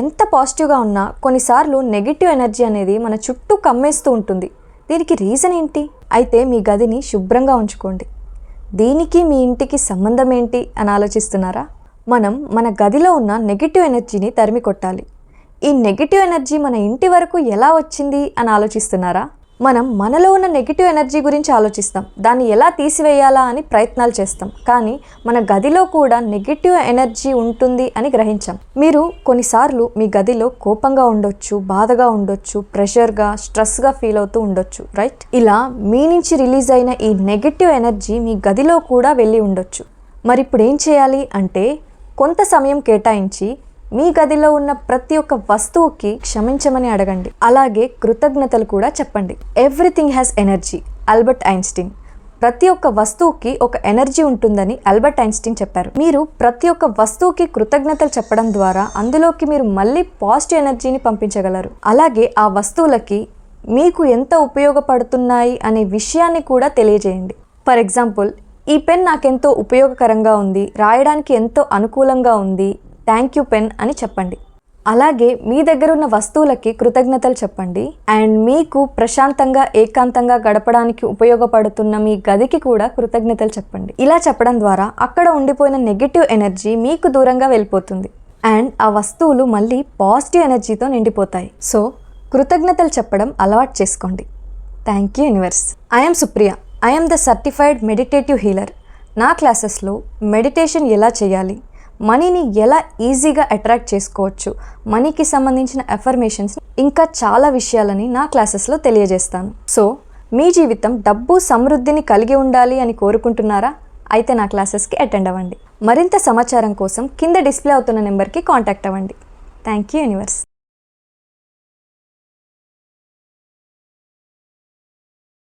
ఎంత పాజిటివ్గా ఉన్నా కొన్నిసార్లు నెగిటివ్ ఎనర్జీ అనేది మన చుట్టూ కమ్మేస్తూ ఉంటుంది. దీనికి రీజన్ ఏంటి? అయితే మీ గదిని శుభ్రంగా ఉంచుకోండి. దీనికి మీ ఇంటికి సంబంధం ఏంటి అని ఆలోచిస్తున్నారా? మనం మన గదిలో ఉన్న నెగిటివ్ ఎనర్జీని తరిమి కొట్టాలి ఈ నెగిటివ్ ఎనర్జీ మన ఇంటి వరకు ఎలా వచ్చింది అని ఆలోచిస్తున్నారా? మనం మనలో ఉన్న నెగిటివ్ ఎనర్జీ గురించి ఆలోచిస్తాం. దాన్ని ఎలా తీసివేయాలా అని ప్రయత్నాలు చేస్తాం. కానీ మన గదిలో కూడా నెగిటివ్ ఎనర్జీ ఉంటుంది అని గ్రహించాం. మీరు కొన్నిసార్లు మీ గదిలో కోపంగా ఉండొచ్చు బాధగా ఉండొచ్చు ప్రెషర్గా స్ట్రెస్గా ఫీల్ అవుతూ ఉండొచ్చు రైట్ ఇలా మీ నుంచి రిలీజ్ అయిన ఈ నెగిటివ్ ఎనర్జీ మీ గదిలో కూడా వెళ్ళి ఉండొచ్చు. మరి ఇప్పుడు ఏం చేయాలి అంటే కొంత సమయం కేటాయించి మీ గదిలో ఉన్న ప్రతి ఒక్క వస్తువుకి క్షమించమని అడగండి. అలాగే కృతజ్ఞతలు కూడా చెప్పండి. Everything has energy Albert Einstein ప్రతి ఒక్క వస్తువుకి ఒక ఎనర్జీ ఉంటుందని ఆల్బర్ట్ ఐన్స్టీన్ చెప్పారు. మీరు ప్రతి ఒక్క వస్తువుకి కృతజ్ఞతలు చెప్పడం ద్వారా అందులోకి మీరు మళ్ళీ పాజిటివ్ ఎనర్జీని పంపించగలరు. అలాగే ఆ వస్తువులకి మీకు ఎంత ఉపయోగపడుతున్నాయి అనే విషయాన్ని కూడా తెలియజేయండి. ఫర్ ఎగ్జాంపుల్ ఈ పెన్ నాకెంతో ఉపయోగకరంగా ఉంది రాయడానికి ఎంతో అనుకూలంగా ఉంది థ్యాంక్ యూ పెన్ అని చెప్పండి. అలాగే మీ దగ్గర ఉన్న వస్తువులకి కృతజ్ఞతలు చెప్పండి. అండ్ మీకు ప్రశాంతంగా ఏకాంతంగా గడపడానికి ఉపయోగపడుతున్న మీ గదికి కూడా కృతజ్ఞతలు చెప్పండి. ఇలా చెప్పడం ద్వారా అక్కడ ఉండిపోయిన నెగిటివ్ ఎనర్జీ మీకు దూరంగా వెళ్ళిపోతుంది. అండ్ ఆ వస్తువులు మళ్ళీ పాజిటివ్ ఎనర్జీతో నిండిపోతాయి. సో కృతజ్ఞతలు చెప్పడం అలవాటు చేసుకోండి. Thank you universe. I'm Supriya. I'm the certified meditative healer. నా క్లాసెస్లో మెడిటేషన్ ఎలా చేయాలి? మనీని ఎలా ఈజీగా అట్రాక్ట్ చేసుకోవచ్చు మనీకి సంబంధించిన ఎఫర్మేషన్స్ ఇంకా చాలా విషయాలని నా క్లాసెస్లో తెలియజేస్తాను. సో మీ జీవితం డబ్బు సమృద్ధిని కలిగి ఉండాలి అని కోరుకుంటున్నారా? అయితే నా క్లాసెస్కి అటెండ్ అవ్వండి. మరింత సమాచారం కోసం కింద డిస్ప్లే అవుతున్న నెంబర్కి కాంటాక్ట్ అవ్వండి. Thank you universe